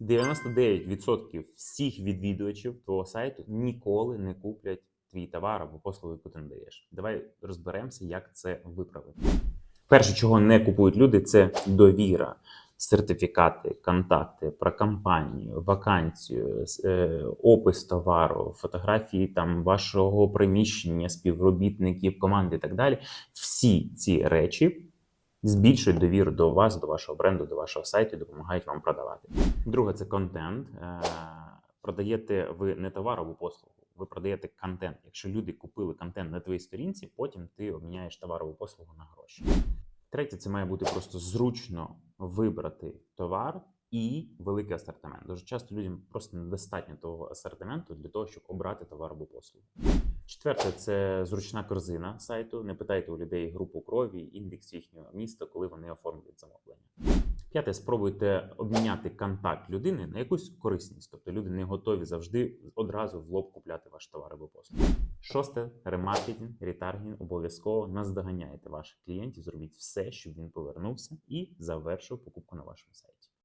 99% всіх відвідувачів твого сайту ніколи не куплять твій товар або послугу, яку ти надаєш. Давай розберемося, як це виправити. Перше, чого не купують люди, це довіра, сертифікати, контакти про компанію, вакансію, е, опис товару, фотографії там вашого приміщення, співробітників, команди і так далі. Всі ці речі збільшують довіру до вас, до вашого бренду, до вашого сайту, допомагають вам продавати. Друге, це контент. Е, Продаєте ви не товар або послугу, ви продаєте контент. Якщо люди купили контент на твоїй сторінці, потім ти обміняєш товар або послугу на гроші. Третє, це має бути просто зручно вибрати товар і великий асортимент. Дуже часто людям просто недостатньо того асортименту для того, щоб обрати товар або послугу. Четверте, це зручна корзина сайту. Не питайте у людей групу крові, індекс їхнього міста, коли вони оформлюють замовлення. П'яте, спробуйте обміняти контакт людини на якусь корисність. Тобто люди не готові завжди одразу в лоб купляти ваш товар або послугу. Шосте, ремаркетинг, ретаргетинг. Обов'язково наздоганяйте ваших клієнтів, зробіть все, щоб він повернувся і завершив покупку на вашому сайті.